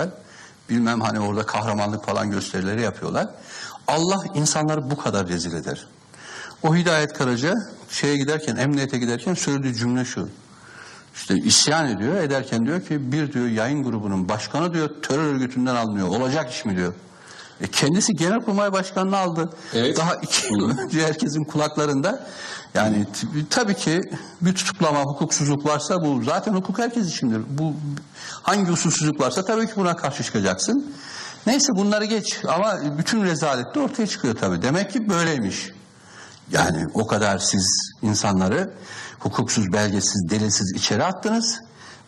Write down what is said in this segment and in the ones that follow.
yapıyorlar. Bilmem hani orada kahramanlık falan gösterileri yapıyorlar. Allah insanları bu kadar rezil eder. O Hidayet Karaca şeye giderken, emniyete giderken söylediği cümle şu. İşte isyan ediyor, ederken diyor ki bir diyor yayın grubunun başkanı diyor terör örgütünden alınıyor. Olacak iş mi diyor. E kendisi Genelkurmay Başkanı'nı aldı. Evet. Daha iki yıl önce herkesin kulaklarında. Yani tabii ki bir tutuklama, hukuksuzluk varsa bu zaten hukuk herkes içindir. Bu hangi usulsüzlük varsa tabii ki buna karşı çıkacaksın. Neyse bunları geç ama bütün rezalet de ortaya çıkıyor tabii. Demek ki böyleymiş. Yani o kadar siz insanları hukuksuz, belgesiz, delilsiz içeri attınız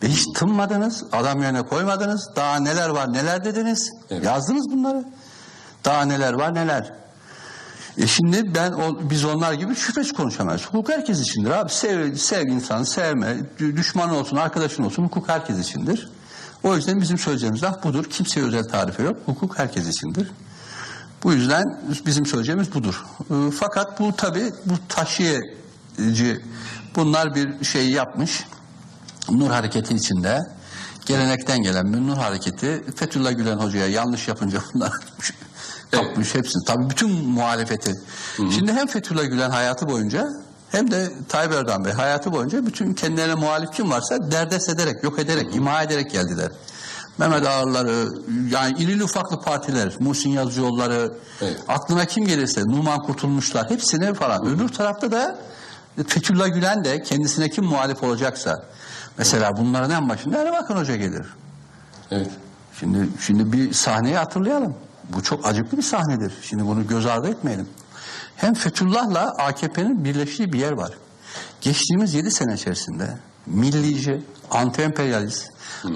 ve hiç tınmadınız, adam yerine koymadınız. Daha neler var neler dediniz. Evet. Yazdınız bunları. Daha neler var neler. E şimdi ben biz onlar gibi şüphesiz konuşamayız. Hukuk herkes içindir abi. Sev, sev insanı, sevme, dü- düşman olsun, arkadaşın olsun hukuk herkes içindir. O yüzden bizim söyleyeceğimiz laf budur. Kimseye özel tarife yok. Hukuk herkes içindir. Bu yüzden bizim söyleyeceğimiz budur. E, Fakat bu tabi bu taşıyıcı bunlar bir şey yapmış. Nur hareketi içinde gelenekten gelen bir nur hareketi Fethullah Gülen hocaya yanlış yapınca bunlar kapmış hepsini. Tabii bütün muhalefeti. Şimdi hem Fethullah Gülen hayatı boyunca hem de Tayyip Erdoğan Bey hayatı boyunca bütün kendilerine muhalif kim varsa derdest ederek, yok ederek, imha ederek geldiler. Mehmet Ağarları, yani irili ufaklı partiler, Muhsin Yazıcıoğulları, Evet. aklına kim gelirse, Numan Kurtulmuşlar hepsini falan. Öbür tarafta da Fethullah Gülen de kendisine kim muhalif olacaksa, mesela bunların en başında Erbakan Hoca gelir. Evet. Şimdi şimdi bir sahneyi hatırlayalım. Bu çok acıklı bir sahnedir. Şimdi bunu göz ardı etmeyelim. Hem Fethullah'la AKP'nin birleştiği bir yer var. Geçtiğimiz yedi sene içerisinde millici, anti-emperyalist,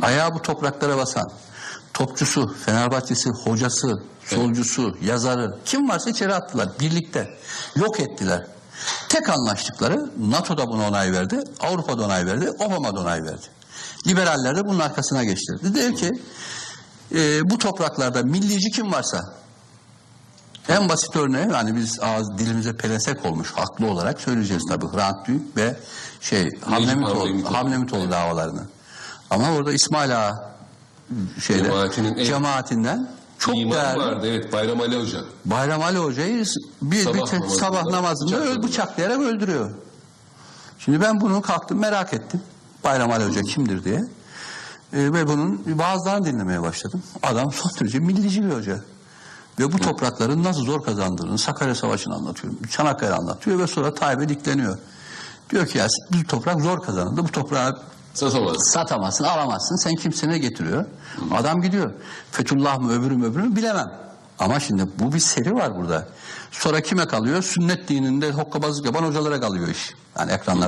ayağı bu topraklara basan, topçusu, Fenerbahçesi, hocası, solcusu, yazarı, kim varsa içeri attılar birlikte. Yok ettiler. Tek anlaştıkları NATO'da buna onay verdi, Avrupa'da onay verdi, Obama'da onay verdi. Liberaller de bunun arkasına geçti. Dedi ki e, bu topraklarda millici kim varsa en basit örneği yani biz ağız dilimize pelesek olmuş haklı olarak söyleyeceğiz tabii Hrant Dink ve şey Hamlemitoğlu, Hamlemitoğlu. Davalarını. Ama orada İsmail Ağa şeyde Cemaatinin cemaatinden çok İman değerli vardı evet Bayram Ali Hoca. Bayram Ali Hoca'yı bir Sabah bir namazında sabah namazında öl bıçaklayarak öldürüyor. Şimdi ben bunu kalktım merak ettim. Bayram Ali Hoca kimdir diye. Ee, ve bunun bazılarını dinlemeye başladım. Adam son derece millici bir hoca. Ve bu toprakların nasıl zor kazandığını Sakarya Savaşı'nı anlatıyor. Çanakkale anlatıyor ve sonra Tayyip'e dikleniyor. Diyor ki ya bu toprak zor kazanıldı. Bu toprağı Satamaz. satamazsın, alamazsın. Sen kimsine getiriyor. Adam gidiyor. Fethullah mı öbürü mü öbürü mü bilemem. Ama şimdi bu bir seri var burada. Sonra kime kalıyor? Sünnet dininde hokkabazlık yapan hocalara kalıyor iş. Yani ekranlar